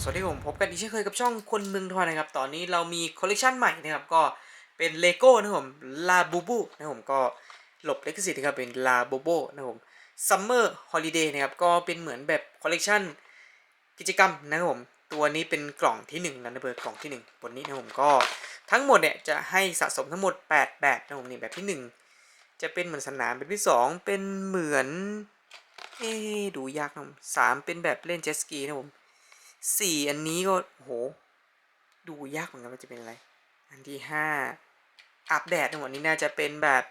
สวัสดีผมพบกันอีกเช่นเคยกับช่องคนเมืองทอยนะครับ ตอนนี้เรามีคอลเลกชันใหม่นะครับก็เป็นเลโก้นะครับผมลาบูบูนะครับผมก็หลบเลขสิทธิ์นะครับเป็นลาโบโบนะครับผมซัมเมอร์ฮอลิเดย์นะครับก็เป็นเหมือนแบบคอลเลกชันกิจกรรมนะครับผมตัวนี้เป็นกล่องที่1นะนะเบอร์กล่องที่ 1 บนนี้นะครับผมก็ทั้งหมดเนี่ยจะให้สะสมทั้งหมด 8 แบบนะครับผมนี่แบบที่ 1 จะเป็นเหมือนสนามแบบที่ 2 เป็นเหมือนเอ๊ดูยากนะผมสามเป็นแบบเล่นเจ็ตสกีนะผม สี่อันนี้ก็โห ดูยากเหมือนกันว่าจะเป็นอะไร อันที่ห้าอาบแดดนะผมอันนี้น่าจะเป็นแบบ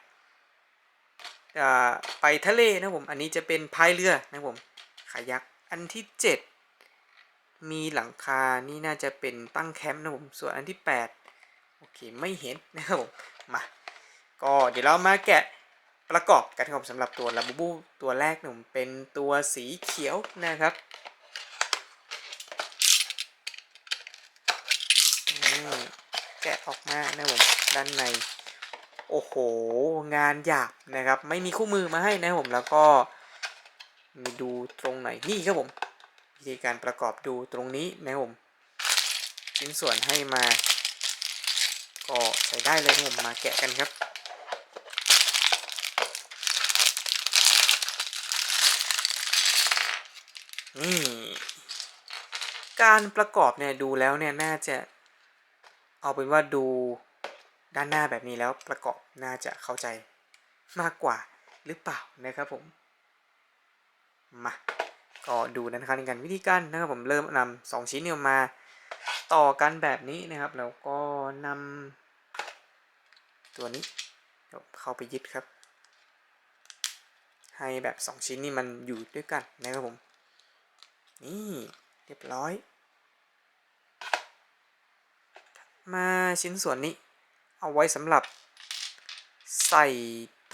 ไปทะเลนะผม อันนี้จะเป็นพายเรือนะผมขายักอันที่เจ็ดมีหลังคา นี่น่าจะเป็นตั้งแคมป์นะผม ส่วนอันที่แปดโอเคไม่เห็นนะครับผม มา ก็เดี๋ยวเรามาแกะประกอบกันครับสำหรับตัวลาบูบูตัวแรกหนุ่มเป็นตัวสีเขียวนะครับ นี่แกะออกมานะผมด้านใน โอ้โห งานหยาบนะครับ ไม่มีคู่มือมาให้นะผมแล้วก็มีดูตรงไหนนี่ครับผมวิธีการประกอบดูตรงนี้นะผมชิ้นส่วนให้มา ก็ใส่ได้เลยผมมาแกะกันครับนี่การประกอบเนี่ยดูแล้วเนี่ยน่าจะ เอาเป็นว่าดูด้านหน้าแบบนี้แล้วประกอบน่าจะเข้าใจมากกว่าหรือเปล่านะครับผม มาก็ดูนะครับในการวิธีการนะครับผมเริ่มนำสองชิ้นเนี่ยมาต่อกันแบบนี้นะครับ แล้วก็นำตัวนี้เข้าไปยึดครับ ให้แบบสองชิ้นนี้มันอยู่ด้วยกันนะครับผม นี่เรียบร้อย มาชิ้นส่วนนี้ เอาไว้สำหรับใส่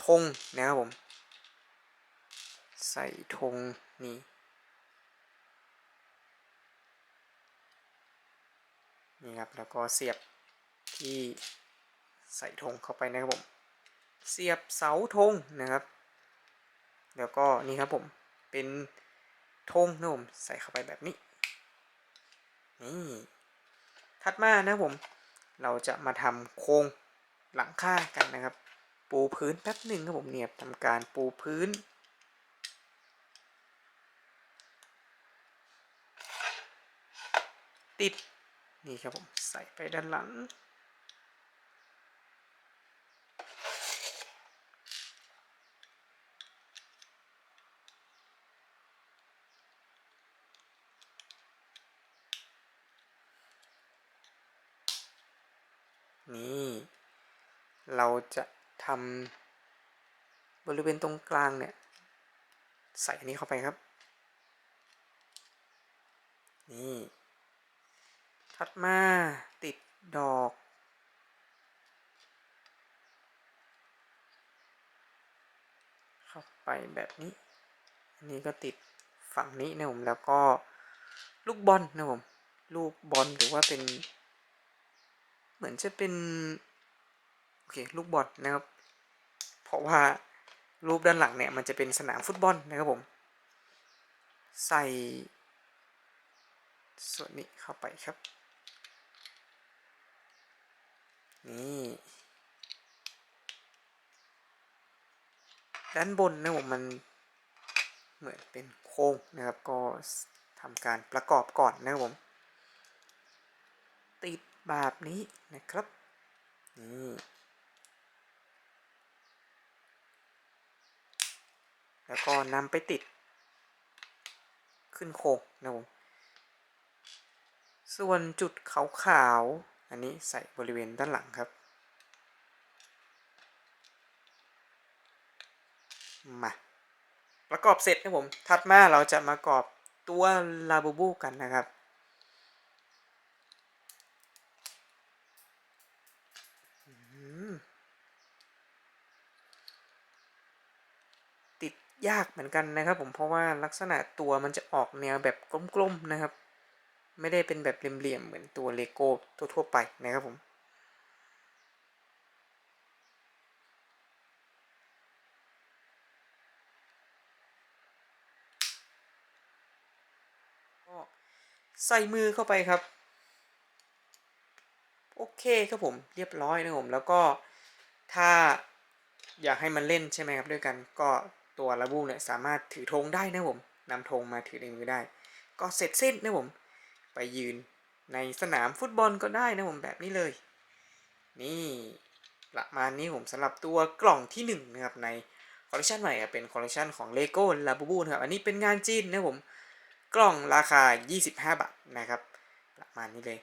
ธงนะครับผม ใส่ธงนี่นี่ครับแล้วก็เสียบที่ใส่ธงเข้าไปนะครับผม เสียบเสาธงนะครับ แล้วก็นี่ครับผมเป็นธงนะผมใส่เข้าไปแบบนี้นี่ถัดมานะผม เราจะมาทำโครงหลังคากันนะครับ ปูพื้นแป๊บหนึ่งครับผมเนี่ยทำการปูพื้น ติด นี่ครับผม ใส่ไปด้านหลัง นี่ เราจะทำบริเวณตรงกลางเนี่ย ใส่อันนี้เข้าไปครับ นี่ถัดมาติดดอก เข้าไปแบบนี้ อันนี้ก็ติดฝั่งนี้นะผมแล้วก็ลูกบอลนะผม ลูกบอลหรือว่าเป็น เหมือนจะเป็นโอเคลูกบอลนะครับ เพราะว่ารูปด้านหลังเนี่ยมันจะเป็นสนามฟุตบอลนะครับผม ใส่ส่วนนี้เข้าไปครับ นี่ด้านบนนะผมมันเหมือนเป็นโค้งนะครับ ก็ทำการประกอบก่อนนะครับผม ติด แบบนี้นะครับนี่แล้วก็นำไปติด ขึ้นโครงนะผมส่วนจุดขาวๆอันนี้ใส่บริเวณด้านหลังครับ มาประกอบเสร็จนะผม ถัดมาเราจะมากรอบตัวลาบูบูกันนะครับ ติด ยากเหมือนกันนะครับ ผมเพราะว่าลักษณะตัวมันจะออกแนวแบบกลมๆนะครับ ไม่ได้เป็นแบบเหลี่ยมๆเหมือนตัวเลโก้ทั่วๆไปนะครับผมใส่มือเข้าไปครับ โอเคครับผมเรียบร้อยนะครับผมแล้วก็ถ้าอยากให้มันเล่นใช่ไหมครับด้วยกันก็ ตัวลาบูเนี่ยสามารถถือธงได้นะผมนำธงมาถือในมือได้ ก็เสร็จสิ้นนะผม ไปยืนในสนามฟุตบอลก็ได้นะผมแบบนี้เลย นี่ประมาณนี้ผมสำหรับตัวกล่องที่หนึ่งนะครับในคอลเลคชันใหม่อะเป็นคอลเลคชันของ LEGO l a b u b u นะครับ อันนี้เป็นงานจีนนะผม กล่องราคา 25 บาทนะครับ ประมาณนี้เลย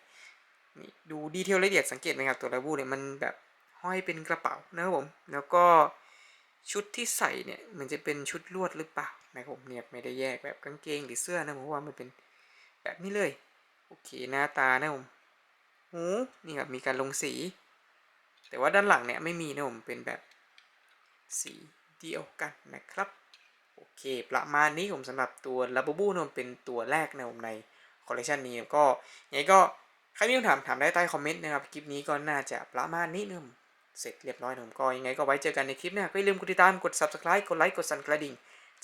นี่ดูดีเทลละเอียดสังเกตไหมครับตัวลาบูเนี่ยมันแบบห้อยเป็นกระเป๋านะครับผม แล้วก็ ชุดที่ใส่เนี่ยมันจะเป็นชุดลวดหรือเปล่านะผมเนี่ยไม่ได้แยกแบบกางเกงหรือเสื้อนะผมว่ามันเป็นแบบนี้เลย โอเคหน้าตานะผมหูนี่ครับมีการลงสี แต่ว่าด้านหลังเนี่ยไม่มีนะผมเป็นแบบสีเดียวกันนะครับโอเค ประมาณนี้ผมสำหรับตัวลาบูบูนมเป็นตัวแรกนะผมในคอลเลคชันนี้ก็ยังไงก็ใครมีคำถามถามได้ใต้คอมเมนต์นะครับ คลิปนี้ก็น่าจะประมาณนี้นึง เสร็จเรียบร้อยนะผมก็ยังไงก็ไว้เจอกันในคลิปหน้าก็อย่าลืมกดติดตามกด subscribe กดไลค์กดสั่นกระดิ่ง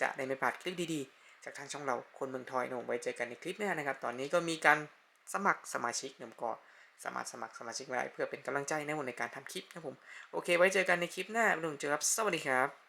จะได้ไม่พลาดคลิปดีๆ จากทางช่องเราคนเมืองทอยนะผมไว้เจอกันในคลิปหน้านะครับ ตอนนี้ก็มีการสมัครสมาชิกนะผมก็สามารถสมัครสมาชิกไว้เพื่อเป็นกำลังใจนะผมในการทำคลิปนะผมโอเค ไว้เจอกันในคลิปหน้าลุงเจอครับสวัสดีครับ